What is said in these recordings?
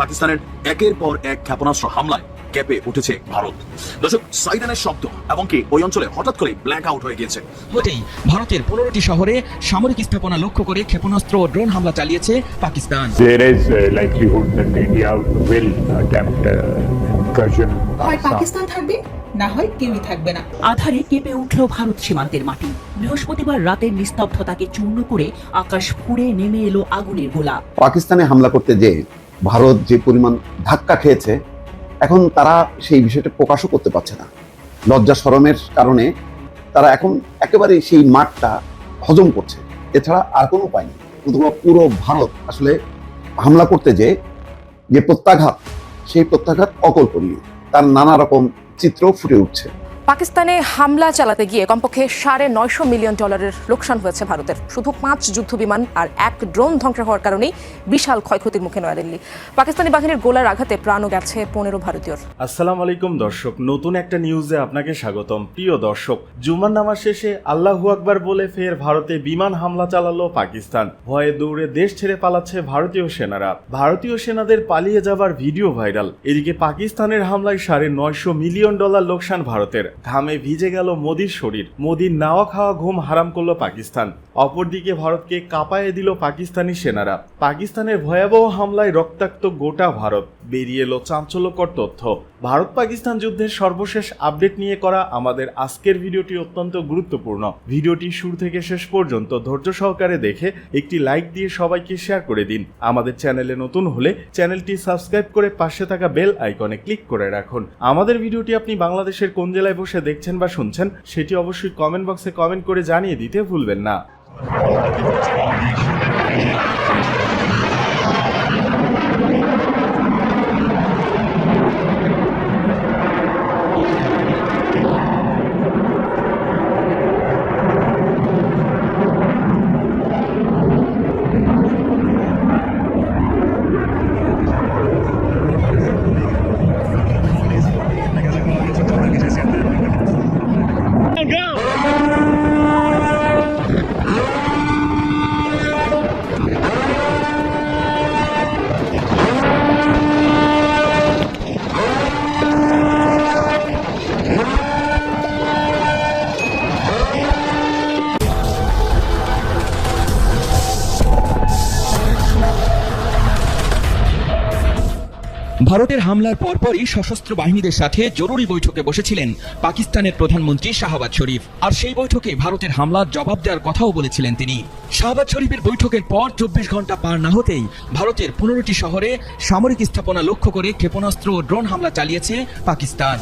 পাকিস্তানের একের পর এক ক্ষেপণাস্ত্র হামলায় কেঁপে উঠেছে ভারত। দর্শক সাইরেনের শব্দ এমনকি ওই অঞ্চলে হঠাৎ করে ব্ল্যাক আউট হয়ে গিয়েছে। হতেই ভারতের পনেরোটি শহরে সামরিক স্থাপনা লক্ষ্য করে ক্ষেপণাস্ত্র ও ড্রোন হামলা চালিয়েছে Pakistan. There is a likelihood that India will attempt uh, incursion. হয় পাকিস্তান থাকবে না হয় কেউই থাকবে না। আধারে কেঁপে উঠল ভারত সীমান্তের মাটি। বৃহস্পতিবার রাতের নিস্তব্ধতাকে চূর্ণ করে আকাশ ফুঁড়ে নেমে এলো আগুনের গোলা। পাকিস্তানে হামলা করতে যে ভারত যে পরিমাণ ধাক্কা খেয়েছে এখন তারা সেই বিষয়টা প্রকাশও করতে পারছে না। লজ্জা সরমের কারণে তারা এখন একেবারে সেই মাঠটা হজম করছে। এছাড়া আর কোনো উপায় নেই। পুরো ভারত আসলে হামলা করতে যে যে প্রত্যাঘাত, সেই প্রত্যাঘাত অকল্পনীয়। তার নানা রকম চিত্র ফুটে উঠছে। পাকিস্তানে হামলা চালাতে গিয়ে কমপক্ষে সাড়ে নয়শো মিলিয়ন ডলারের লোকসান হয়েছে ভারতের। শুধু পাঁচ যুদ্ধ বিমান আর এক ড্রোন ধ্বংস হওয়ার কারণেই বিশাল ক্ষয়ক্ষতির মুখে নয়াদিল্লি পাকিস্তানি বাহিনীর গোলার আঘাতে প্রাণও গেছে পনেরো ভারতীয় আসসালামু আলাইকুম দর্শক, নতুন একটা নিউজে আপনাকে স্বাগতম। প্রিয় দর্শক, জুমার নামাজ শেষে আল্লাহু আকবার বলে ফের ভারতে বিমান হামলা চালালো পাকিস্তান। ভয়ে দৌড়ে দেশ ছেড়ে পালাচ্ছে ভারতীয় সেনারা। ভারতীয় সেনাদের পালিয়ে যাবার ভিডিও ভাইরাল। এদিকে পাকিস্তানের হামলায় সাড়ে নয়শো মিলিয়ন ডলার লোকসান ভারতের। ঘামে ভিজে গেল মোদির শরীর। মোদির নাওয়া খাওয়া ঘুম হারাম করল পাকিস্তান। অপরদিকে ভারতকে কাঁপায়ে দিল পাকিস্তানি সেনারা। পাকিস্তানের ভয়াবহ হামলায় রক্তাক্ত গোটা ভারত। বেরিয়ে এলো চাঞ্চল্যকর তথ্য। ভারত পাকিস্তান যুদ্ধের সর্বশেষ আপডেট নিয়ে করা আমাদের আজকের ভিডিওটি অত্যন্ত গুরুত্বপূর্ণ। ভিডিওটি শুরু থেকে শেষ পর্যন্ত ধৈর্য সহকারে দেখে একটি লাইক দিয়ে সবাইকে শেয়ার করে দিন। আমাদের চ্যানেলে নতুন হলে চ্যানেলটি সাবস্ক্রাইব করে পাশে থাকা বেল আইকনে ক্লিক করে রাখুন। আমাদের ভিডিওটি আপনি বাংলাদেশের কোন জেলায় বসে দেখছেন বা শুনছেন সেটি অবশ্যই কমেন্ট বক্সে কমেন্ট করে জানিয়ে দিতে ভুলবেন না। ভারতের হামলার পরপরই সশস্ত্র বাহিনীদের সাথে জরুরি বৈঠকে বসেছিলেন পাকিস্তানের প্রধানমন্ত্রী শাহবাজ শরীফ। আর সেই বৈঠকে ভারতের হামলার জবাব দেওয়ার কথাও বলেছিলেন তিনি। শাহবাজ শরীফের বৈঠকের পর চব্বিশ ঘণ্টা পার না হতেই ভারতের পনেরোটি শহরে সামরিক স্থাপনা লক্ষ্য করে ক্ষেপণাস্ত্র ও ড্রোন হামলা চালিয়েছে পাকিস্তান।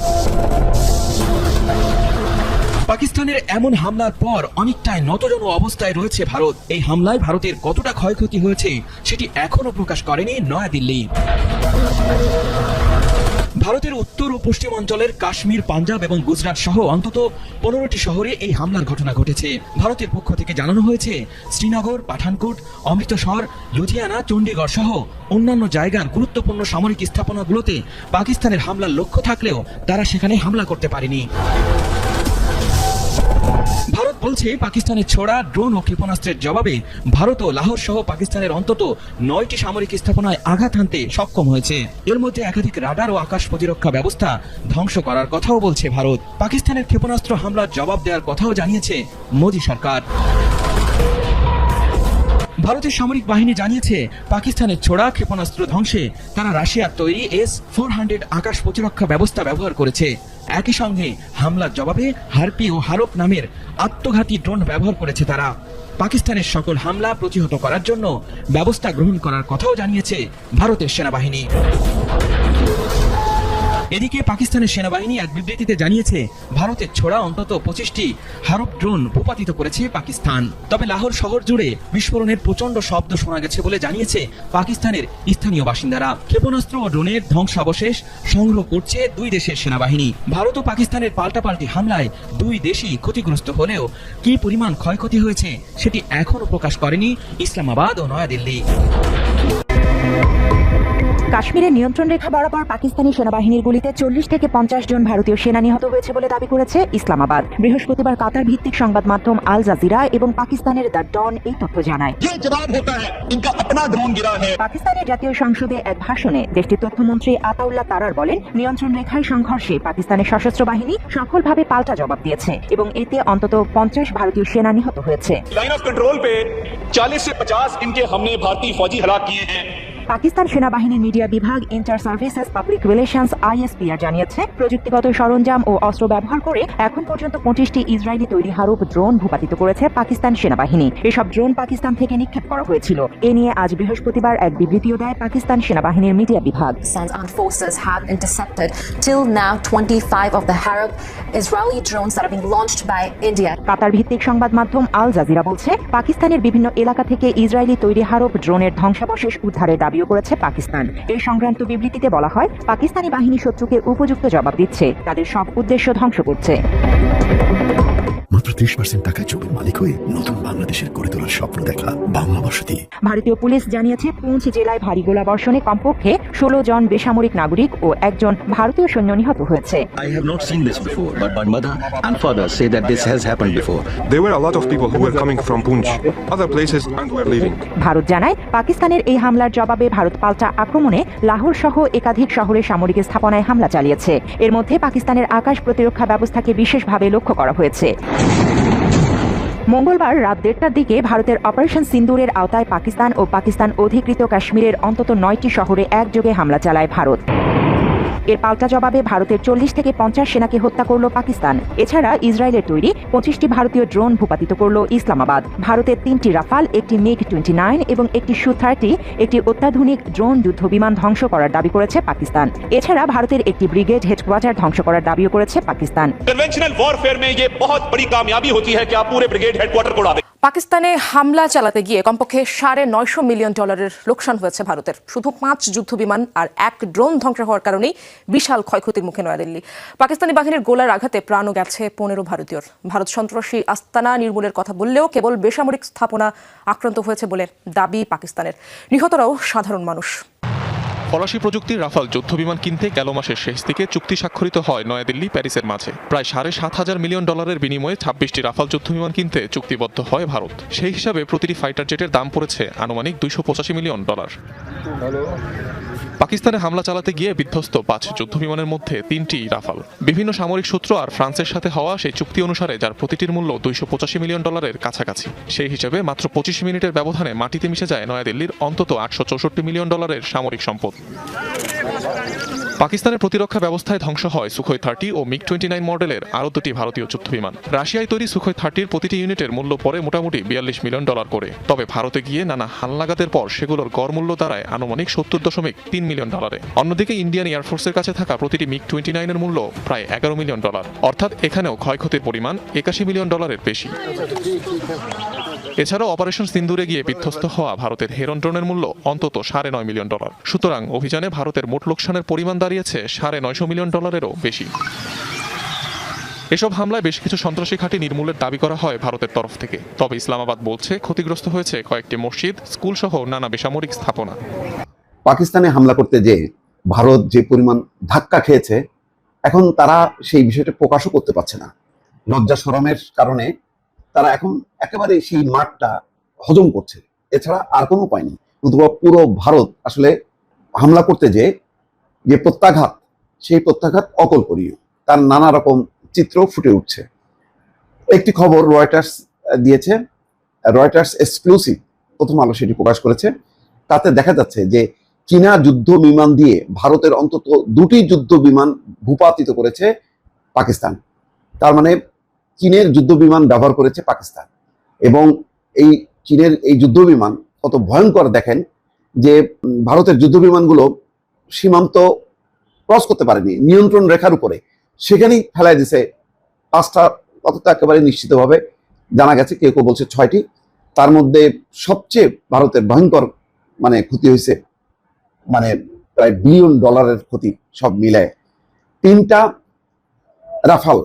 পাকিস্তানের এমন হামলার পর অনেকটাই নতজন অবস্থায় রয়েছে ভারত। এই হামলায় ভারতের কতটা ক্ষয়ক্ষতি হয়েছে সেটি এখনও প্রকাশ করেনি নয়াদিল্লি। ভারতের উত্তর ও পশ্চিম অঞ্চলের কাশ্মীর, পাঞ্জাব এবং গুজরাট সহ অন্তত পনেরোটি শহরে এই হামলার ঘটনা ঘটেছে। ভারতের পক্ষ থেকে জানানো হয়েছে, শ্রীনগর, পাঠানকোট, অমৃতসর, লুধিয়ানা, চণ্ডীগড় সহ অন্যান্য জায়গার গুরুত্বপূর্ণ সামরিক স্থাপনাগুলোতে পাকিস্তানের হামলার লক্ষ্য থাকলেও তারা সেখানে হামলা করতে পারেনি। বলছে, পাকিস্তানের ছোড়া ড্রোন ও ক্ষেপণাস্ত্রের জবাবে ভারত ও লাহোর সহ পাকিস্তানের অন্তত নয়টি সামরিক স্থাপনায় আঘাত হানতে সক্ষম হয়েছে। এর মধ্যে একাধিক রাডার ও আকাশ প্রতিরক্ষা ব্যবস্থা ধ্বংস করার কথাও বলছে ভারত। পাকিস্তানের ক্ষেপণাস্ত্র হামলার জবাব দেওয়ার কথাও জানিয়েছে মোদী সরকার। ভারতের সামরিক বাহিনী জানিয়েছে, পাকিস্তানের ছোড়া ক্ষেপণাস্ত্র ধ্বংসে তারা রাশিয়ার তৈরি এস ফোর হান্ড্রেড আকাশ প্রতিরক্ষা ব্যবস্থা ব্যবহার করেছে। একই সঙ্গে হামলার জবাবে হারপি ও হারপ নামের আত্মঘাতী ড্রোন ব্যবহার করেছে তারা। পাকিস্তানের সকল হামলা প্রতিহত করার জন্য ব্যবস্থা গ্রহণ করার কথাও জানিয়েছে ভারতের সেনাবাহিনী। এদিকে পাকিস্তানের সেনাবাহিনী এক বিবৃতিতে জানিয়েছে, ভারতের ছোড়া অন্তত পঁচিশটি হারপ ড্রোন ভূপাতিত করেছে পাকিস্তান। তবে লাহোর শহর জুড়ে বিস্ফোরণের প্রচণ্ড শব্দ শোনা গেছে বলে জানিয়েছে পাকিস্তানের স্থানীয় বাসিন্দারা। ক্ষেপণাস্ত্র ও ড্রোনের ধ্বংসাবশেষ সংগ্রহ করছে দুই দেশের সেনাবাহিনী। ভারত ও পাকিস্তানের পাল্টাপাল্টি হামলায় দুই দেশই ক্ষতিগ্রস্ত হলেও কি পরিমাণ ক্ষয়ক্ষতি হয়েছে সেটি এখনও প্রকাশ করেনি ইসলামাবাদ ও নয়াদিল্লি। কাশ্মীরের নিয়ন্ত্রণ রেখা বরাবর পাকিস্তানি সেনাবাহিনীর গুলিতে চল্লিশ থেকে পঞ্চাশ জন ভারতীয় সেনা নিহত হয়েছে বলে দাবি করেছে ইসলামাবাদ। বৃহস্পতিবার কাতার ভিত্তিক সংবাদ মাধ্যম আল জাজিরা এবং পাকিস্তানের দ্য ডন এই তথ্য জানায়। পাকিস্তানের জাতীয় সংসদে এক ভাষণে দেশটির তথ্যমন্ত্রী আতাউল্লাহ তারার বলেন নিয়ন্ত্রণ রেখায় সংঘর্ষে পাকিস্তানের সশস্ত্র বাহিনী সফলভাবে পাল্টা জবাব দিয়েছে এবং এতে অন্তত পঞ্চাশ ভারতীয় সেনা নিহত হয়েছে। লাইন অফ কন্ট্রোল পে চালিশ সে ইনকে ভারতীয় ফৌজি হলাক কিয়ে হ্যাঁ পাকিস্তান সেনাবাহিনীর মিডিয়া বিভাগ inter services public relations ISPR জানিয়েছে প্রযুক্তিগত সরঞ্জাম ও অস্ত্র ব্যবহার করে এখন পর্যন্ত পঁচিশটি ইসরায়েলি তৈরি হারুপ ড্রোন ভূপাতিত করেছে পাকিস্তান সেনাবাহিনী। এসব ড্রোন পাকিস্তান থেকে নিক্ষেপ করা হয়েছিল। এ নিয়ে আজ বৃহস্পতিবার এক বিবৃতিও দেয় পাকিস্তান সেনাবাহিনীর মিডিয়া বিভাগ। Forces have intercepted till now 25 of the Harab Israeli drones that are being launched by India. কাতার ভিত্তিক সংবাদ মাধ্যম আল জাজিরা বলছে পাকিস্তানের বিভিন্ন এলাকা থেকে ইসরায়েলি তৈরি হারপ ড্রোনের ধ্বংসাবশেষ উদ্ধারের দাবিও করেছে পাকিস্তান। এই সংক্রান্ত বিবৃতিতে বলা হয়, পাকিস্তানি বাহিনী শত্রুকে উপযুক্ত জবাব দিচ্ছে। তাদের সব উদ্দেশ্য ধ্বংস করছে। মাত্র ত্রিশ পার্সেন্ট টাকায় জমির মালিক হয়ে নতুন বাংলাদেশের গড়ে তোলার স্বপ্ন দেখা বাংলা বসতি ভারতীয় পুলিশ জানিয়েছে পুঞ্চ জেলায় ভারী গোলাবর্ষণে কমপক্ষে ষোলো জন বেসামরিক নাগরিক ও একজন ভারতীয় সৈন্য নিহত হয়েছে I have not seen this before, but my mother and father say that this has happened before. There were a lot of people who were coming from Punj, other places, and were leaving. Bharat জানায় পাকিস্তানের এই হামলার জবাবে ভারত পাল্টা আক্রমণে লাহোর সহ একাধিক শহরে সামরিক স্থাপনায় হামলা চালিয়েছে এর মধ্যে পাকিস্তানের আকাশ প্রতিরক্ষা ব্যবস্থাকে বিশেষভাবে লক্ষ্য করা হয়েছে মঙ্গলবার রাত দেড়টার দিকে ভারতের অপারেশন সিন্দুরের আওতায় পাকিস্তান ও পাকিস্তান অধিকৃত কাশ্মীরের অন্তত নয়টি শহরে একযোগে হামলা চালায় ভারত। এর পাল্টা জবাবে ভারতের চল্লিশ থেকে পঞ্চাশ সেনাকে হত্যা করল পাকিস্তান এছাড়া ইসরায়েলের তৈরি পঁচিশটি ভারতীয় ড্রোন ভূপাতিত করল ইসলামাবাদ ভারতের তিনটি রাফাল একটি মিগ টোয়েন্টি নাইন এবং একটি সু থার্টি একটি অত্যাধুনিক ড্রোন যুদ্ধ বিমান ধ্বংস করার দাবি করেছে পাকিস্তান এছাড়া ভারতের একটি ব্রিগেড হেডকোয়ার্টার ধ্বংস করার দাবিও করেছে পাকিস্তান कन्वेंशनल वॉरफेयर में ये बहुत बड़ी कामयाबी होती है कि आप पूरे ब्रिगेड हेडक्वार्टर को उड़ा दें পাকিস্তানে হামলা চালাতে গিয়ে কমপক্ষে সাড়ে নয়শো মিলিয়ন ডলারের লোকসান হয়েছে ভারতের। শুধু পাঁচ যুদ্ধ বিমান আর এক ড্রোন ধ্বংস হওয়ার কারণেই বিশাল ক্ষয়ক্ষতির মুখে নয়াদিল্লি পাকিস্তানি বাহিনীর গোলার আঘাতে প্রাণও গেছে পনেরো ভারতীয়র। ভারত সন্ত্রাসী আস্তানা নির্মূলের কথা বললেও কেবল বেসামরিক স্থাপনা আক্রান্ত হয়েছে বলে দাবি পাকিস্তানের। নিহতরাও সাধারণ মানুষ। ফরাসি প্রযুক্তির রাফাল যুদ্ধ বিমান কিনতে গেল মাসের শেষ দিকে চুক্তি স্বাক্ষরিত হয় নয়াদিল্লি প্যারিসের মাঝে। প্রায় সাড়ে সাত হাজার মিলিয়ন ডলারের বিনিময়ে ছাব্বিশটি রাফাল যুদ্ধ বিমান কিনতে চুক্তিবদ্ধ হয় ভারত। সেই হিসাবে প্রতিটি ফাইটার জেটের দাম পড়েছে আনুমানিক দুইশো পঁচাশি মিলিয়ন ডলার। পাকিস্তানে হামলা চালাতে গিয়ে বিধ্বস্ত পাঁচ যুদ্ধ বিমানের মধ্যে তিনটি রাফাল। বিভিন্ন সামরিক সূত্র আর ফ্রান্সের সাথে হওয়া সেই চুক্তি অনুসারে যার প্রতিটির মূল্য দুইশো পঁচাশি মিলিয়ন ডলারের কাছাকাছি। সেই হিসেবে মাত্র পঁচিশ মিনিটের ব্যবধানে মাটিতে মিশে যায় নয়াদিল্লির অন্তত আটশো চৌষট্টি মিলিয়ন ডলারের সামরিক সম্পদ। পাকিস্তানের প্রতিরক্ষা ব্যবস্থায় ধ্বংস হয় সুখই থার্টি ও মিগ টোয়েন্টি নাইন মডেলের আরও দুটি ভারতীয় যুদ্ধ বিমান রাশিয়ায় তৈরি সুখই থার্টির প্রতিটি ইউনিটের মূল্য পড়ে মোটামুটি বিয়াল্লিশ মিলিয়ন ডলার করে। তবে ভারতে গিয়ে নানা হালনাগাদের পর সেগুলোর গড় মূল্য দাঁড়ায় আনুমানিক সত্তর দশমিক তিন মিলিয়ন ডলারে। অন্যদিকে ইন্ডিয়ান এয়ারফোর্সের কাছে থাকা প্রতিটি মিগ টোয়েন্টি নাইনের মূল্য প্রায় এগারো মিলিয়ন ডলার। অর্থাৎ এখানেও ক্ষয়ক্ষতির পরিমাণ একাশি মিলিয়ন ডলারের বেশি। এছাড়াও অপারেশন সিন্দুরে গিয়ে বিধ্বস্ত হওয়া ভারতের হেরন ড্রোনের মূল্য অন্তত সাড়ে নয় মিলিয়ন ডলার। সুতরাং অভিযানে ভারতের মোট লোকসানের পরিমাণ দাঁড়িয়েছে সাড়ে নয়শো মিলিয়ন ডলারেরও বেশি। এসব হামলায় বেশ কিছু সন্ত্রাসী ঘাঁটি নির্মূলের দাবি করা হয় ভারতের তরফ থেকে। তবে ইসলামাবাদ বলছে, ক্ষতিগ্রস্ত হয়েছে কয়েকটি মসজিদ স্কুল সহ নানা বেসামরিক স্থাপনা। পাকিস্তানে হামলা করতে যে ভারত যে পরিমাণ ধাক্কা খেয়েছে, এখন তারা সেই বিষয়টা প্রকাশও করতে পারছে না। লজ্জা সরমের কারণে তারা এখন একেবারে সেই মাঠটা হজম করছে। এছাড়া আর কোনো উপায় নেই। পুরো ভারত আসলে হামলা করতে যে যে প্রত্যাঘাত, সেই প্রত্যাঘাত অকল্পনীয়। তার নানা রকম চিত্র ফুটে উঠছে। একটি খবর রয়টার্স দিয়েছে। রয়টার্স এক্সক্লুসিভ প্রথম আলো সেটি প্রকাশ করেছে। তাতে দেখা যাচ্ছে যে, চীনা যুদ্ধ বিমান দিয়ে ভারতের অন্তত দুটি যুদ্ধ বিমান ভূপাতিত করেছে পাকিস্তান। তার মানে চীনের যুদ্ধ বিমান ব্যবহার করেছে পাকিস্তান। এবং এই চীনের এই যুদ্ধ বিমান কত ভয়ঙ্কর দেখেন যে ভারতের যুদ্ধ বিমানগুলো সীমান্ত ক্রস করতে পারেনি, নিয়ন্ত্রণ রেখার উপরে। সেখানেই ফেলাই দিছে পাঁচটা কত একেবারে নিশ্চিতভাবে জানা গেছে, কেউ কেউ বলছে ছয়টি। তার মধ্যে সবচেয়ে ভারতের ভয়ঙ্কর মানে ক্ষতি হয়েছে মানে প্রায় বিলিয়ন ডলারের ক্ষতি সব মিলায়। তিনটা রাফাল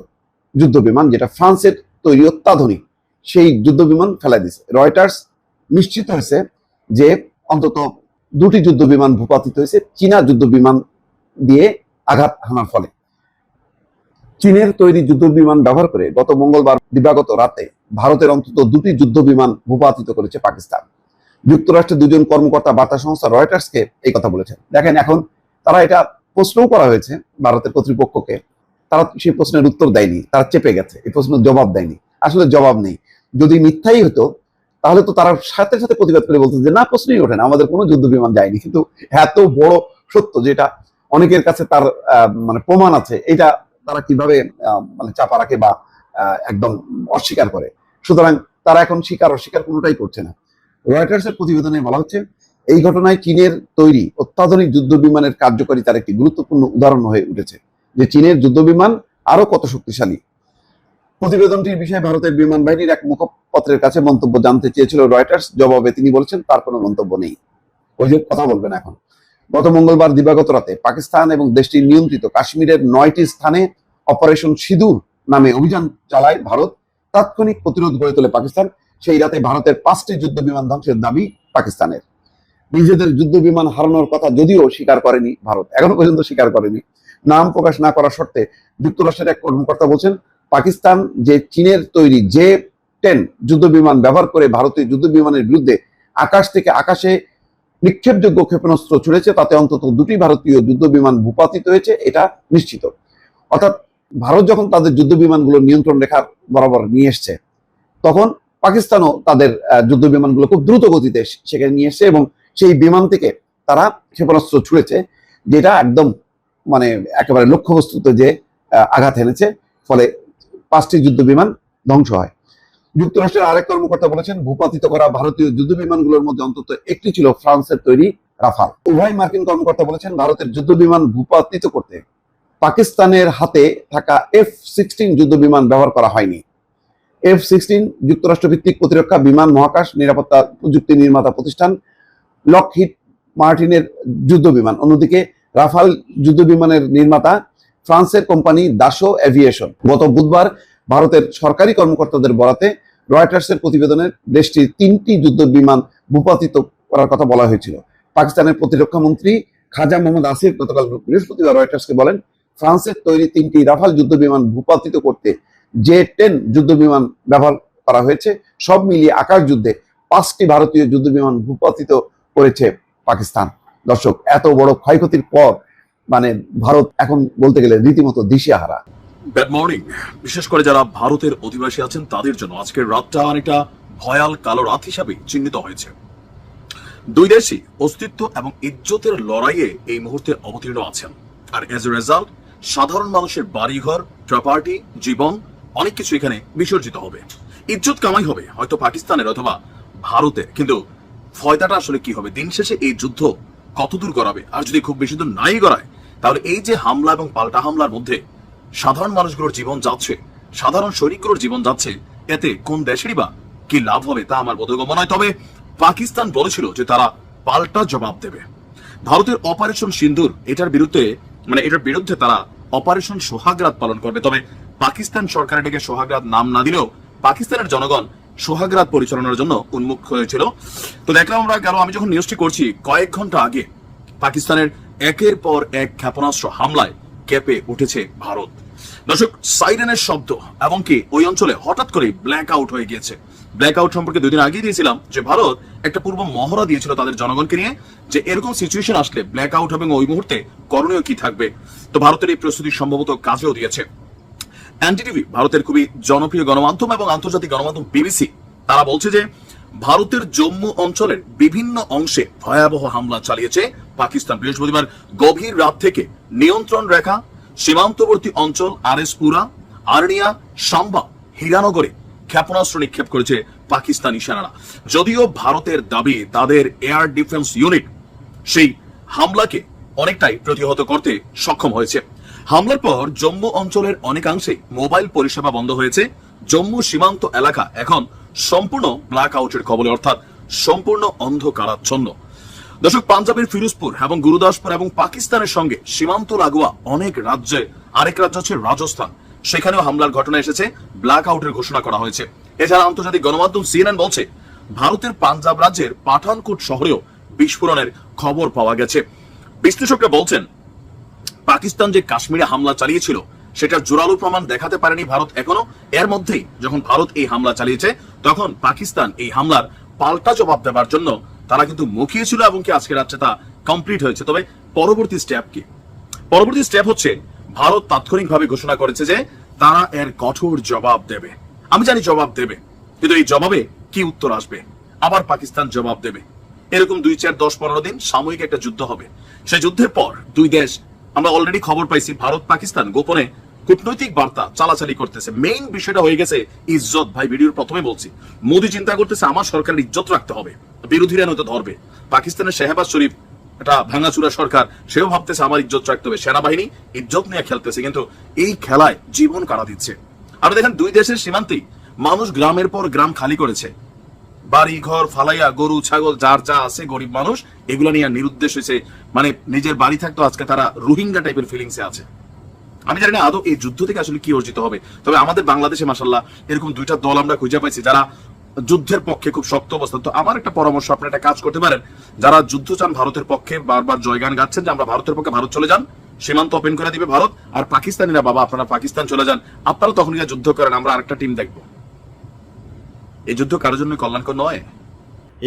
যুদ্ধ বিমান যেটা ফ্রান্সের তৈরি অত্যাধুনিক, সেই যুদ্ধ বিমান ফেলাই দিছে। রয়টার্স নিশ্চিত হয়েছে যে অন্তত দুটি যুদ্ধ বিমান ভূপাতিত হয়েছে, চীনা যুদ্ধ বিমান দিয়ে আঘাত হানার ফলে। চীনের তৈরি যুদ্ধ বিমান ব্যবহার করে গত মঙ্গলবার দিবাগত রাতে ভারতের অন্তত দুটি যুদ্ধ বিমান ভূপাতিত করেছে পাকিস্তান। যুক্তরাষ্ট্রের দুজন কর্মকর্তা বার্তা সংস্থা রয়টার্সকে এই কথা বলেছেন। দেখেন, এখন তারা এটা প্রশ্নও করা হয়েছে ভারতের কর্তৃপক্ষকে তারা সেই প্রশ্নের উত্তর দেয়নি, তারা চেপে গেছে, এই প্রশ্নের জবাব দেয়নি। আসলে জবাব নেই। যদি মিথ্যাই হতো, তাহলে তো তারা সাথে সাথে প্রতিবাদ করে বলতো যে, না, প্রশ্নই ওঠে না, আমাদের কোনো যুদ্ধ বিমান যায়নি। কিন্তু এত বড় সত্য যেটা অনেকের কাছে তার মানে প্রমাণ আছে, এটা তারা কীভাবে মানে চাপা রাখে বা একদম অস্বীকার করে। সুতরাং তারা এখন স্বীকার, অস্বীকার কোনোটাই করছে না। রয়টার্সের প্রতিবেদনে বলা হচ্ছে, এই ঘটনায় চীনের তৈরি অত্যাধুনিক যুদ্ধ বিমানের কার্যকারিতার একটি গুরুত্বপূর্ণ উদাহরণ হয়ে উঠেছে। যে চীনের যুদ্ধ বিমান আরও কত শক্তিশালী। প্রতিবেদনটির বিষয়ে ভারতের বিমান বাহিনীর এক মুখপত্রের কাছে মন্তব্য জানতে চেয়েছিল রয়টার্স। জবাবে তিনি বলেছেন, তার কোনো মন্তব্য নেই। ওই যে কথা বলবেন এখন। গত মঙ্গলবার দিবাগত রাতে পাকিস্তান এবং দেশটির নিয়ন্ত্রিত কাশ্মীরের নয়টি স্থানে অপারেশন সিঁদুর নামে অভিযান চালায় ভারত। তাৎক্ষণিক প্রতিরোধ গড়ে তোলে পাকিস্তান। সেই রাতে ভারতের পাঁচটি যুদ্ধ বিমান ধ্বংসের দাবি পাকিস্তানের। নিজেদের যুদ্ধ বিমান হারানোর কথা যদিও স্বীকার করেনি ভারত। এখনও পর্যন্ত স্বীকার করেনি। নাম প্রকাশ না করার শর্তে যুক্তরাষ্ট্রের এক কর্মকর্তা বলছেন, পাকিস্তান যে চীনের তৈরি জে টেন যুদ্ধ বিমান ব্যবহার করে ভারতীয় যুদ্ধ বিমানের বিরুদ্ধে আকাশ থেকে আকাশে নিক্ষেপযোগ্য ক্ষেপণাস্ত্র ছুড়েছে, তাতে অন্তত দুটি ভারতীয় যুদ্ধ বিমান ভূপাতিত হয়েছে, এটা নিশ্চিত। অর্থাৎ ভারত যখন তাদের যুদ্ধ বিমানগুলো নিয়ন্ত্রণ রেখার বরাবর নিয়ে এসছে, তখন পাকিস্তানও তাদের যুদ্ধ বিমানগুলো খুব দ্রুত গতিতে সেখানে নিয়ে এসছে এবং সেই বিমান থেকে তারা ক্ষেপণাস্ত্র ছুড়েছে, যেটা একদম মানে একেবারে লক্ষ্যবস্তুতে যে আঘাত এনেছে ফলে পাঁচটি যুদ্ধ বিমান ধ্বংস হয়। যুক্তরাষ্ট্রের আরেক কর্মকর্তা বলেছেন, ভূপাতিত করা ভারতীয় যুদ্ধ বিমানগুলোর মধ্যে অন্তত একটি ছিল ফ্রান্সের তৈরি রাফাল। উভয় মার্কিন কর্মকর্তা বলেছেন, ভারতের যুদ্ধ বিমান ভূপাতিত করতে পাকিস্তানের হাতে থাকা এফ সিক্সটিন যুদ্ধ বিমান ব্যবহার করা হয়নি। এফ সিক্সটিন যুক্তরাষ্ট্র ভিত্তিক প্রতিরক্ষা বিমান মহাকাশ নিরাপত্তা প্রযুক্তি নির্মাতা প্রতিষ্ঠান লকহিট মার্টিনের যুদ্ধ বিমান অন্যদিকে রাফাল যুদ্ধ বিমানের নির্মাতা, ফ্রান্সের কোম্পানি দাসো এভিয়েশন। গত বুধবার ভারতের সরকারি কর্মকর্তাদের বরাতে রয়টার্সের প্রতিবেদনে দেশটির তিনটি যুদ্ধ বিমান ভূপাতিত করার কথা বলা হয়েছিল। পাকিস্তানের প্রতিরক্ষা মন্ত্রী খাজা মোহাম্মদ আসিফ গতকাল বৃহস্পতিবার রয়টার্সকে বলেন, ফ্রান্সের তৈরি তিনটি রাফাল যুদ্ধ বিমান ভূপাতিত করতে জে টেন যুদ্ধ বিমান ব্যবহার করা হয়েছে, সব মিলিয়ে আকাশ যুদ্ধে পাঁচটি ভারতীয় যুদ্ধ বিমান ভূপাতিত করেছে পাকিস্তান। দর্শক, এত বড় ক্ষয়ক্ষতির পর মানে ভারত এখন বলতে গেলে রীতিমতো দিশেহারা। ব্যাড মর্নিং বিশেষ করে যারা ভারতের অধিবাসী আছেন, তাদের জন্য আজকের রাতটা অনেকটা ভয়াল কালো রাত হিসাবে চিহ্নিত হয়েছে। দুই দেশই অস্তিত্ব এবং ইজ্জতের লড়াইয়ে এই মুহূর্তে অবতীর্ণ আছেন। আর এজ এ রেজাল্ট সাধারণ মানুষের বাড়িঘর প্রপার্টি জীবন, অনেক কিছু এখানে বিসর্জিত হবে। ইজ্জত কামাই হবে, হয়তো পাকিস্তানের অথবা ভারতের। কিন্তু ফয়দাটা আসলে কি হবে? দিন শেষে এই যুদ্ধ কতদূর গড়াবে? আর যদি খুব বেশি দূর নাই গড়ায়, তাহলে এই যে হামলা এবং পাল্টা হামলার মধ্যে সাধারণ মানুষগুলোর জীবন যাচ্ছে, সাধারণ সৈনিকগুলোর জীবন যাচ্ছে, এতে কোন দেশেরই বা কি লাভ হবে তা আমার বোধগম্য নয়। তবে পাকিস্তান বলেছিল যে তারা পাল্টা জবাব দেবে। ভারতের অপারেশন সিন্ধুর এটার বিরুদ্ধে মানে এটার বিরুদ্ধে তারা অপারেশন সোহাগরাত পালন করবে। তবে পাকিস্তান সরকার এটাকে সোহাগরাত নাম না দিলেও পাকিস্তানের জনগণ সোহাগরাত পরিচালনার জন্য উন্মুখ হয়েছিল। তো দেখলাম আমরা গেল, আমি যখন নিউজটি করছি, কয়েক ঘণ্টা আগে পাকিস্তানের একের পর এক ক্ষেপণাস্ত্র হামলায় কেঁপে উঠেছে ভারত। দর্শক সাইরেনের শব্দ, এবং কি ওই অঞ্চলে হঠাৎ করে ব্ল্যাক আউট হয়ে গিয়েছে। ব্ল্যাক আউট সম্পর্কে দুদিন আগে দিয়েছিলাম যে ভারত একটা পূর্ব মহড়া দিয়েছিল তাদের জনগণকে নিয়ে, যে এরকম সিচুয়েশন আসলে ব্ল্যাক আউট হবে এবং ওই মুহূর্তে করণীয় কি থাকবে। তো ভারতের এই প্রস্তুতি সম্ভবত কাজেও দিয়েছে। এনডিটিভি ভারতের খুবই জনপ্রিয় গণমাধ্যম এবং আন্তর্জাতিক গণমাধ্যম বিবিসি, তারা বলছে যে ভারতের জম্মু অঞ্চলের বিভিন্ন অংশে ভয়াবহ হামলা চালিয়েছে পাকিস্তান। বৃহস্পতিবার গভীর রাত থেকে নিয়ন্ত্রণ রেখা, সীমান্তবর্তী অঞ্চল আরএসপুরা আর্নিয়া, সাম্বা, হীরানগরে ক্ষেপণাস্ত্র নিক্ষেপ করেছে পাকিস্তানি সেনারা। যদিও ভারতের দাবি তাদের এয়ার ডিফেন্স ইউনিট সেই হামলাকে অনেকটাই প্রতিহত করতে সক্ষম হয়েছে। হামলার পর জম্মু অঞ্চলের অনেকাংশে মোবাইল পরিষেবা বন্ধ হয়েছে। জম্মু সীমান্ত এলাকা এখন সম্পূর্ণ ব্ল্যাক আউটের কবলে, অর্থাৎ সম্পূর্ণ অন্ধকারাচ্ছন্ন। দর্শক, পাঞ্জাবের ফিরোজপুর এবং গুরুদাসপুর এবং পাকিস্তানের সঙ্গে সীমান্ত লাগোয়া অনেক রাজ্যে, আরেক রাজ্য হচ্ছে রাজস্থান। সেখানেও হামলার ঘটনা এসেছে ব্ল্যাক আউটের ঘোষণা করা হয়েছে। এছাড়া আন্তর্জাতিক গণমাধ্যম সিএনএন বলছে, ভারতের পাঞ্জাব রাজ্যের পাঠানকোট শহরেও বিস্ফোরণের খবর পাওয়া গেছে। বিশ্লেষকরা বলছেন পাকিস্তান যে কাশ্মীরে হামলা চালিয়েছিল, সেটার জোরালো প্রমাণ দেখাতে পারেনি ভারত এখনও। এর মধ্যেই যখন ভারত এই হামলা চালিয়েছে, তখন পাকিস্তান এই হামলার পাল্টা জবাব দেওয়ার জন্য তারা কিন্তু মুখিয়েছিল এবং কি আজকে রাত্রে তা কমপ্লিট হয়েছে। তবে পরবর্তী স্টেপ কি? পরবর্তী স্টেপ হচ্ছে, ভারত তাৎক্ষণিকভাবে ঘোষণা করেছে যে তারা এর কঠোর জবাব দেবে। আমি জানি জবাব দেবে, কিন্তু এই জবাবে কি উত্তর আসবে? আবার পাকিস্তান জবাব দেবে। এরকম দুই চার দশ পনেরো দিন সাময়িক একটা যুদ্ধ হবে। সেই যুদ্ধের পর দুই দেশ আমরা অলরেডি খবর পাইছি, ভারত, পাকিস্তান গোপনে কূটনৈতিক বার্তা চালাচালি করতেছে। মেইন বিষয়টা হয়ে গেছে ইজ্জত। ভাই ভিডিওর প্রথমে বলছি, মোদি চিন্তা করতেছে আমার সরকারের ইজ্জত রাখতে হবে, বিরোধীরা নয়তো ধরবে। পাকিস্তানের শেহবাজ শরীফ এটা ভাঙাচুরা সরকার, সেও ভাবতেছে আমার ইজ্জত রাখতে হবে। সেনাবাহিনী ইজ্জত নিয়ে খেলতেছে, কিন্তু এই খেলায় জীবন কাটা দিচ্ছে? আর দেখেন, দুই দেশের সীমান্তেই মানুষ গ্রামের পর গ্রাম খালি করেছে। বাড়ি ঘর ফালাইয়া, গরু, ছাগল, যার যা আছে গরিব মানুষ, এগুলো নিয়ে নিরুদ্দেশ হয়েছে। মানে নিজের বাড়ি থাকতো, আজকে তারা রোহিঙ্গা টাইপের ফিলিংসে আছে। আমি জানি না আদৌ এই যুদ্ধ থেকে আসলে কি অর্জিত হবে। তবে আমাদের বাংলাদেশে মাসাল্লাহ এরকম দুইটা দল আমরা খুঁজে পাইছি যারা যুদ্ধের পক্ষে খুব শক্ত অবস্থান। তো আমার একটা পরামর্শ, আপনি একটা কাজ করতে পারেন। যারা যুদ্ধ চান ভারতের পক্ষে, বারবার জয়গান গাচ্ছেন যে আমরা ভারতের পক্ষে ভারত চলে যান। সীমান্ত ওপেন করে দিবে ভারত। আর পাকিস্তানিরা, বাবা, আপনারা পাকিস্তান চলে যান। আপনারা তখন গিয়ে যুদ্ধ করেন, আমরা আরেকটা টিম দেখব। এই যুদ্ধ কারোর জন্য কল্যাণকর নয়।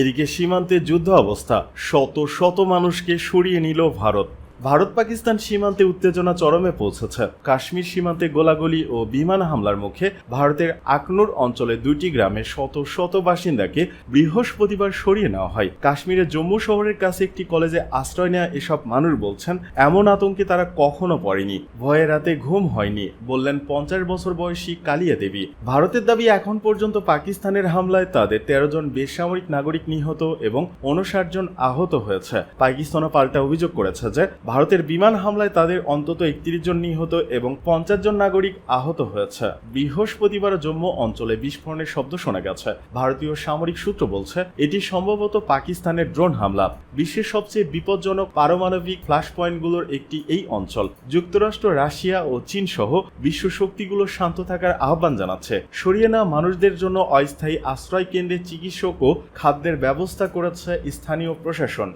এদিকে সীমান্তে যুদ্ধ অবস্থা শত শত মানুষকে সরিয়ে নিল ভারত। ভারত পাকিস্তান সীমান্তে উত্তেজনা চরমে পৌঁছেছে। কাশ্মীর সীমান্তে গোলাগুলি ও বিমান হামলার মুখে ভারতের আকনুর অঞ্চলে দুইটি গ্রামে শত শত বাসিন্দাকে বৃহস্পতিবার সরিয়ে নেওয়া হয়। কাশ্মীরের জম্মু শহরের কাছে একটি কলেজে আশ্রয় নেওয়া এসব মানুষ বলছেন, এমন আতঙ্কে তারা কখনো পড়েনি। ভয়ে রাতে ঘুম হয়নি। বললেন, পঞ্চাশ বছর বয়সী কালিয়া দেবী। ভারতের দাবি এখন পর্যন্ত পাকিস্তানের হামলায় তাদের তেরো জন বেসামরিক নাগরিক নিহত এবং উনষাট জন আহত হয়েছে। পাকিস্তানও পাল্টা অভিযোগ করেছে যে ভারতের বিমান হামলায় তাদের অন্তত একত্রিশ জন নিহত এবং পঞ্চাশ জন নাগরিক আহত হয়েছে। বৃহস্পতিবার জম্মু অঞ্চলে বিস্ফোরণের শব্দ শোনা গেছে। ভারতীয় সামরিক সূত্র বলছে, এটি সম্ভবত পাকিস্তানের ড্রোন হামলা। বিশ্বের সবচেয়ে বিপজ্জনক পারমাণবিক ফ্ল্যাশ পয়েন্টগুলোর একটি এই অঞ্চল। যুক্তরাষ্ট্র, রাশিয়া ও চীন সহ বিশ্ব শক্তিগুলো শান্ত থাকার আহ্বান জানাচ্ছে। সরিয়ে নেওয়া মানুষদের জন্য অস্থায়ী আশ্রয় কেন্দ্রে চিকিৎসক ও খাদ্যের ব্যবস্থা করেছে স্থানীয় প্রশাসন।